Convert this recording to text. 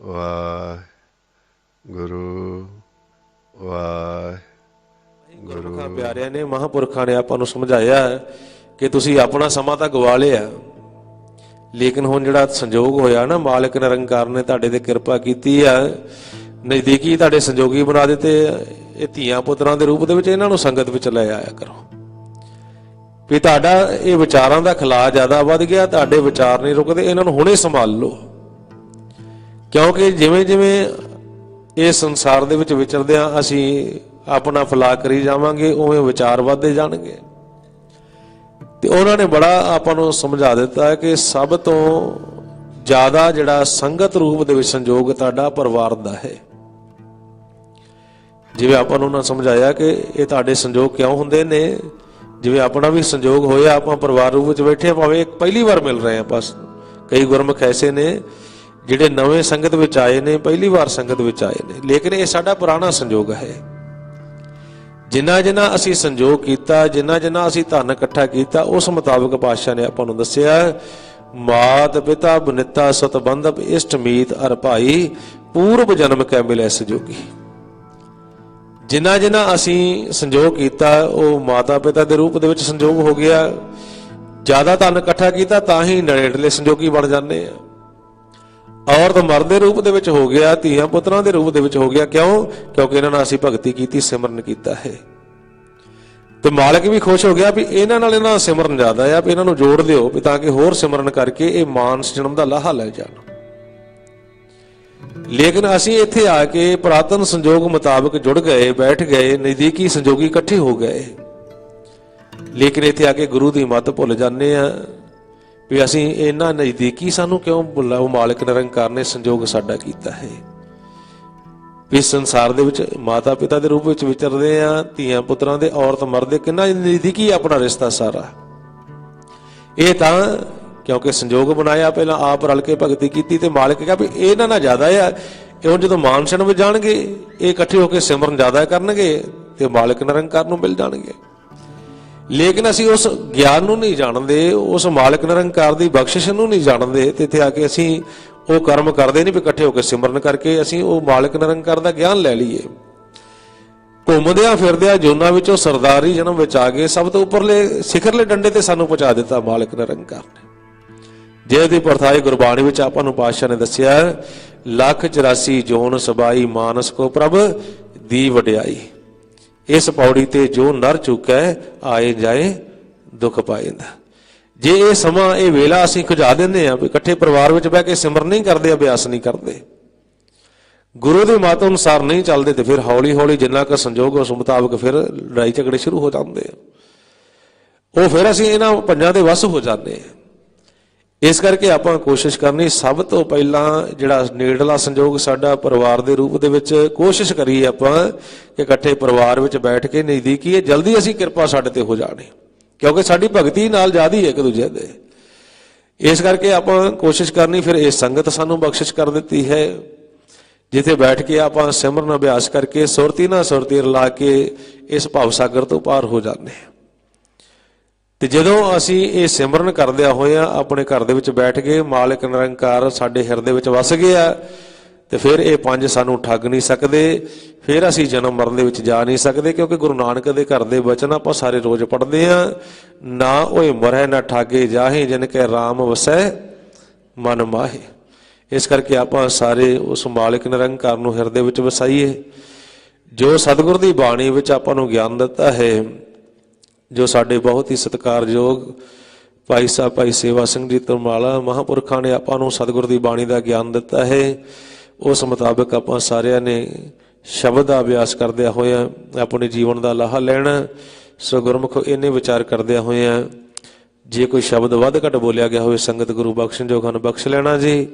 ਵਾਹਿਗੁਰੂ ਵਾਹਿਗੁਰੂ। ਗੁਰਮੁਖਾਂ ਪਿਆਰਿਆਂ ਨੇ, ਮਹਾਪੁਰਖਾਂ ਨੇ ਆਪਾਂ ਨੂੰ ਸਮਝਾਇਆ ਕਿ ਤੁਸੀਂ ਆਪਣਾ ਸਮਾਂ ਤਾਂ ਗਵਾ ਲਿਆ। ਲੇਕਿਨ ਹੁਣ ਜਿਹੜਾ ਸੰਜੋਗ ਹੋਇਆ ਨਾ, ਮਾਲਕ ਨਿਰੰਕਾਰ ਨੇ ਤੁਹਾਡੇ ਤੇ ਕਿਰਪਾ ਕੀਤੀ ਆ ਨਜ਼ਦੀਕੀ ਤੁਹਾਡੇ ਸੰਜੋਗੀ ਬਣਾ ਦਿੱਤੇ ਇਹ ਧੀਆਂ ਪੁੱਤਰਾਂ ਦੇ ਰੂਪ ਦੇ ਵਿੱਚ ਇਹਨਾਂ ਨੂੰ ਸੰਗਤ ਵਿੱਚ ਲੈ ਆਇਆ ਕਰੋ। ਵੀ ਤੁਹਾਡਾ ਇਹ ਵਿਚਾਰਾਂ ਦਾ ਖਲਾ ਜ਼ਿਆਦਾ ਵੱਧ ਗਿਆ, ਤੁਹਾਡੇ ਵਿਚਾਰ ਨਹੀਂ ਰੁਕਦੇ, ਇਹਨਾਂ ਨੂੰ ਹੁਣੇ ਸੰਭਾਲ ਲਓ। ਕਿਉਂਕਿ ਜਿਵੇਂ ਜਿਵੇਂ ਇਹ ਸੰਸਾਰ ਦੇ ਵਿੱਚ ਵਿਚਰਦੇ ਆ ਅਸੀਂ ਆਪਣਾ ਫਲਾ ਕਰੀ ਜਾਵਾਂਗੇ ਉਵੇਂ ਵਿਚਾਰ ਵੱਧਦੇ ਜਾਣਗੇ। ਤੇ ਉਹਨਾਂ ਨੇ ਬੜਾ ਆਪਾਂ ਨੂੰ ਸਮਝਾ ਦਿੱਤਾ ਕਿ ਸਭ ਤੋਂ ਜ਼ਿਆਦਾ ਜਿਹੜਾ ਸੰਗਤ ਰੂਪ ਦੇ ਵਿੱਚ ਸੰਜੋਗ ਤੁਹਾਡਾ ਪਰਿਵਾਰ ਦਾ ਹੈ। ਜਿਵੇਂ ਆਪਾਂ ਨੂੰ ਉਹਨਾਂ ਸਮਝਾਇਆ ਕਿ ਇਹ ਤੁਹਾਡੇ ਸੰਜੋਗ ਕਿਉਂ ਹੁੰਦੇ ਨੇ? ਜਿਵੇਂ ਆਪਣਾ ਵੀ ਸੰਜੋਗ ਹੋਇਆ ਆਪਾਂ ਪਰਿਵਾਰ ਰੂਪ ਵਿੱਚ ਬੈਠੇ ਹਾਂ, ਭਾਵੇਂ ਪਹਿਲੀ ਵਾਰ ਮਿਲ ਰਹੇ ਆ ਬਸ ਕਈ ਗੁਰਮੁਖ ਐਸੇ ਨੇ ਜਿਹੜੇ ਨਵੇਂ ਸੰਗਤ ਵਿੱਚ ਆਏ ਨੇ, ਪਹਿਲੀ ਵਾਰ ਸੰਗਤ ਵਿੱਚ ਆਏ ਨੇ। ਲੇਕਿਨ ਇਹ ਸਾਡਾ ਪੁਰਾਣਾ ਸੰਯੋਗ ਹੈ। ਜਿੰਨਾ ਜਿੰਨਾ ਅਸੀਂ ਸੰਯੋਗ ਕੀਤਾ, ਜਿੰਨਾ ਜਿੰਨਾ ਅਸੀਂ ਧਨ ਇਕੱਠਾ ਕੀਤਾ, ਉਸ ਮੁਤਾਬਕ ਪਾਤਸ਼ਾਹ ਨੇ ਆਪਾਂ ਨੂੰ ਦੱਸਿਆ, ਮਾਤ ਪਿਤਾ ਬਨਿਤਾ ਸਤਬੰਧਪ ਇਸ਼ਟਮੀਤ ਅਰ ਭਾਈ, ਪੂਰਬ ਜਨਮ ਕੈ ਮਿਲੇ ਸਜੋਗੀ। ਜਿੰਨਾ ਜਿੰਨਾ ਅਸੀਂ ਸੰਜੋਗ ਕੀਤਾ, ਉਹ ਮਾਤਾ ਪਿਤਾ ਦੇ ਰੂਪ ਦੇ ਵਿੱਚ ਸੰਜੋਗ ਹੋ ਗਿਆ। ਜ਼ਿਆਦਾ ਧਨ ਇਕੱਠਾ ਕੀਤਾ, ਤਾਂ ਹੀ ਨੇੜਲੇ ਸੰਜੋਗੀ ਬਣ ਜਾਂਦੇ ਆ। ਔਰਤ ਮਰਦ ਦੇ ਰੂਪ ਦੇ ਵਿੱਚ ਹੋ ਗਿਆ, ਧੀਆਂ ਪੁੱਤਰਾਂ ਦੇ ਰੂਪ ਦੇ ਵਿੱਚ ਹੋ ਗਿਆ। ਕਿਉਂ? ਕਿਉਂਕਿ ਇਹਨਾਂ ਨਾਲ ਅਸੀਂ ਭਗਤੀ ਕੀਤੀ, ਸਿਮਰਨ ਕੀਤਾ ਹੈ। ਤੇ ਮਾਲਕ ਵੀ ਖੁਸ਼ ਹੋ ਗਿਆ ਵੀ ਇਹਨਾਂ ਨਾਲ ਇਹਨਾਂ ਦਾ ਸਿਮਰਨ ਜ਼ਿਆਦਾ ਆ, ਵੀ ਇਹਨਾਂ ਨੂੰ ਜੋੜ ਦਿਓ ਵੀ ਤਾਂ ਕਿ ਹੋਰ ਸਿਮਰਨ ਕਰਕੇ ਇਹ ਮਾਨਸ ਜਨਮ ਦਾ ਲਾਹਾ ਲੈ ਜਾਣ। ਲੇਕਿਨ ਅਸੀਂ ਇੱਥੇ ਆ ਕੇ ਪ੍ਰਾਤਨ ਸੰਜੋਗ ਮੁਤਾਬਕ ਜੁੜ ਗਏ, ਬੈਠ ਗਏ, ਨਜ਼ਦੀਕੀ ਸੰਜੋਗੀ ਇਕੱਠੇ ਹੋ ਗਏ। ਲੇਕਿਨ ਇੱਥੇ ਆ ਕੇ ਗੁਰੂ ਦੀ ਮੱਤ ਭੁੱਲ ਜਾਂਦੇ ਆ। ਵੀ ਅਸੀਂ ਇਹਨਾਂ ਨਜ਼ਦੀਕੀ ਸਾਨੂੰ ਕਿਉਂ ਭੁੱਲਾ ਉਹ ਮਾਲਕ ਨਿਰੰਕਾਰ ਨੇ ਸੰਜੋਗ ਸਾਡਾ ਕੀਤਾ ਹੈ। ਵੀ ਇਸ ਸੰਸਾਰ ਦੇ ਵਿੱਚ ਮਾਤਾ ਪਿਤਾ ਦੇ ਰੂਪ ਵਿੱਚ ਵਿਚਰਦੇ ਆ ਧੀਆਂ ਪੁੱਤਰਾਂ ਦੇ ਔਰਤ ਮਰਦੇ, ਕਿੰਨਾ ਨਜ਼ਦੀਕੀ ਆਪਣਾ ਰਿਸ਼ਤਾ ਸਾਰਾ। ਇਹ ਤਾਂ ਕਿਉਂਕਿ ਸੰਜੋਗ ਬਣਾਇਆ, ਪਹਿਲਾਂ ਆਪ ਰਲ ਕੇ ਭਗਤੀ ਕੀਤੀ ਤੇ ਮਾਲਕ ਕਹਿੰਦਾ ਵੀ ਇਹਨਾਂ ਨਾਲ ਜ਼ਿਆਦਾ ਆ ਇਹ ਹੁਣ ਜਦੋਂ ਮਾਨਸਨ ਵਿੱਚ ਜਾਣਗੇ ਇਹ ਇਕੱਠੇ ਹੋ ਕੇ ਸਿਮਰਨ ਜ਼ਿਆਦਾ ਕਰਨਗੇ ਤੇ ਮਾਲਕ ਨਿਰੰਕਾਰ ਨੂੰ ਮਿਲ ਜਾਣਗੇ। ਲੇਕਿਨ ਅਸੀਂ ਉਸ ਗਿਆਨ ਨੂੰ ਨਹੀਂ ਜਾਣਦੇ, ਉਸ ਮਾਲਕ ਨਿਰੰਕਾਰ ਦੀ ਬਖਸ਼ਿਸ਼ ਨੂੰ ਨਹੀਂ ਜਾਣਦੇ, ਤੇ ਇੱਥੇ ਆ ਕੇ ਅਸੀਂ ਉਹ ਕਰਮ ਕਰਦੇ ਨਹੀਂ ਵੀ ਇਕੱਠੇ ਹੋ ਕੇ ਸਿਮਰਨ ਕਰਕੇ ਅਸੀਂ ਉਹ ਮਾਲਕ ਨਿਰੰਕਾਰ ਦਾ ਗਿਆਨ ਲੈ ਲਈਏ। ਘੁੰਮਦਿਆਂ ਫਿਰਦਿਆਂ ਜੋਨਾਂ ਵਿੱਚੋਂ ਸਰਦਾਰੀ ਜਨਮ ਵਿੱਚ ਆ ਗਏ, ਸਭ ਤੋਂ ਉੱਪਰਲੇ ਸਿਖਰਲੇ ਡੰਡੇ ਤੇ ਸਾਨੂੰ ਪਹੁੰਚਾ ਦਿੱਤਾ ਮਾਲਕ ਨਿਰੰਕਾਰ ਨੇ। ਜਿਹਦੀ ਪਰਥਾਈ ਗੁਰਬਾਣੀ ਵਿੱਚ ਆਪਾਂ ਨੂੰ ਪਾਤਸ਼ਾਹ ਨੇ ਦੱਸਿਆ, ਲੱਖ 84 ਜੋਨ ਸਬਾਈ ਮਾਨਸ ਕੋ ਪ੍ਰਭ, ਦੀ ਵਡਿਆਈ। ਇਸ ਪੌੜੀ ਤੇ ਜੋ ਨਰ ਚੁੱਕੈ, ਆਏ ਜਾਏ, ਦੁੱਖ ਪਾਏਂਦਾ ਜੇ ਇਹ ਸਮਾਂ, ਇਹ ਵੇਲਾ ਅਸੀਂ ਖੁਜਾ ਦਿੰਦੇ ਆ ਵੀ ਇਕੱਠੇ ਪਰਿਵਾਰ ਵਿੱਚ ਬਹਿ ਕੇ ਸਿਮਰਨ ਨਹੀਂ ਕਰਦੇ, ਅਭਿਆਸ ਨਹੀਂ ਕਰਦੇ। ਗੁਰੂ ਦੇ ਮਤ ਅਨੁਸਾਰ ਨਹੀਂ ਚੱਲਦੇ ਤੇ ਫਿਰ ਹੌਲੀ ਹੌਲੀ ਜਿੰਨਾ ਕੁ ਸੰਜੋਗ ਉਸ ਮੁਤਾਬਕ ਫਿਰ ਲੜਾਈ ਝਗੜੇ ਸ਼ੁਰੂ ਹੋ ਜਾਂਦੇ ਆ। ਉਹ ਫਿਰ ਅਸੀਂ ਇਹਨਾਂ ਪੰਜਾਂ ਦੇ ਵਸ ਹੋ ਜਾਂਦੇ ਆ। ਇਸ ਕਰਕੇ ਆਪਾਂ ਕੋਸ਼ਿਸ਼ ਕਰਨੀ, ਸਭ ਤੋਂ ਪਹਿਲਾਂ ਜਿਹੜਾ ਨੇੜਲਾ ਸੰਯੋਗ ਸਾਡਾ ਪਰਿਵਾਰ ਦੇ ਰੂਪ ਦੇ ਵਿੱਚ ਕੋਸ਼ਿਸ਼ ਕਰੀਏ ਆਪਾਂ ਕਿ ਇਕੱਠੇ ਪਰਿਵਾਰ ਵਿੱਚ ਬੈਠ ਕੇ ਨਜ਼ਦੀਕੀ ਇਹ ਜਲਦੀ ਅਸੀਂ ਕਿਰਪਾ ਸਾਡੇ ਤੇ ਹੋ ਜਾਣੀ। ਕਿਉਂਕਿ ਸਾਡੀ ਭਗਤੀ ਨਾਲ ਜ਼ਿਆਦੀ ਹੈ ਇੱਕ ਦੂਜੇ ਦੇ। ਇਸ ਕਰਕੇ ਆਪਾਂ ਕੋਸ਼ਿਸ਼ ਕਰਨੀ, ਫਿਰ ਇਹ ਸੰਗਤ ਸਾਨੂੰ ਬਖਸ਼ਿਸ਼ ਕਰ ਦਿੱਤੀ ਹੈ। ਜਿੱਥੇ ਬੈਠ ਕੇ ਆਪਾਂ ਸਿਮਰਨ ਅਭਿਆਸ ਕਰਕੇ ਸੁਰਤੀ ਨਾਲ ਸੁਰਤੀ ਰਲਾ ਕੇ ਇਸ ਭਵ ਸਾਗਰ ਤੋਂ ਪਾਰ ਹੋ ਜਾਂਦੇ ਹਾਂ। ਤੇ ਜਦੋਂ ਅਸੀਂ ਇਹ ਸਿਮਰਨ ਕਰਦਿਆਂ ਹੋਇਆਂ ਆਪਣੇ ਘਰ ਦੇ ਵਿੱਚ ਬੈਠ ਗਏ ਮਾਲਕ ਨਿਰੰਕਾਰ ਸਾਡੇ ਹਿਰਦੇ ਵਿੱਚ ਵਸ ਗਿਆ, ਤੇ ਫਿਰ ਇਹ ਪੰਜ ਸਾਨੂੰ ਠੱਗ ਨਹੀਂ ਸਕਦੇ, ਫਿਰ ਅਸੀਂ ਜਨਮ ਮਰਨ ਦੇ ਵਿੱਚ ਜਾ ਨਹੀਂ ਸਕਦੇ, ਕਿਉਂਕਿ ਗੁਰੂ ਨਾਨਕ ਦੇ ਘਰ ਦੇ ਬਚਨ ਆਪਾਂ ਸਾਰੇ ਰੋਜ਼ ਪੜ੍ਹਦੇ ਆ, ਨਾ ਓਏ ਮਰੈ ਨਾ ਠਾਗੇ ਜਾਹੇ ਜਿਨ ਕੇ RAM ਵਸੈ, ਮਨ ਮਾਹੇ। ਇਸ ਕਰਕੇ ਆਪਾਂ ਸਾਰੇ ਉਸ ਮਾਲਕ ਨਿਰੰਕਾਰ ਨੂੰ ਹਿਰਦੇ ਵਿੱਚ ਵਸਾਈਏ, ਜੋ ਸਤਿਗੁਰ ਦੀ ਬਾਣੀ ਵਿੱਚ ਆਪਾਂ ਨੂੰ ਗਿਆਨ ਦਿੱਤਾ ਹੈ ਜੋ ਸਾਡੇ ਬਹੁਤ ਹੀ ਸਤਿਕਾਰਯੋਗ ਭਾਈ ਸਾਹਿਬ, ਭਾਈ ਸੇਵਾ ਸਿੰਘ ਜੀ ਤਰਮਾਲਾ ਮਹਾਪੁਰਖਾਂ ਨੇ ਆਪਾਂ ਨੂੰ ਸਤਿਗੁਰ ਦੀ ਬਾਣੀ ਦਾ ਗਿਆਨ ਦਿੱਤਾ ਹੈ। ਉਸ ਮੁਤਾਬਕ ਆਪਾਂ ਸਾਰਿਆਂ ਨੇ ਸ਼ਬਦ ਦਾ ਅਭਿਆਸ ਕਰਦਿਆਂ ਹੋਇਆਂ ਆਪਣੇ ਜੀਵਨ ਦਾ ਲਾਹਾ ਲੈਣਾ। ਸੋ ਗੁਰਮੁਖ ਇਹਨੇ ਵਿਚਾਰ ਕਰਦਿਆਂ ਹੋਇਆਂ ਜੇ ਕੋਈ ਸ਼ਬਦ ਵੱਧ ਘੱਟ ਬੋਲਿਆ ਗਿਆ ਹੋਵੇ, ਸੰਗਤ ਗੁਰੂ ਬਖਸ਼ਣ ਜੋ ਹਨ, ਬਖਸ਼ ਲੈਣਾ ਜੀ।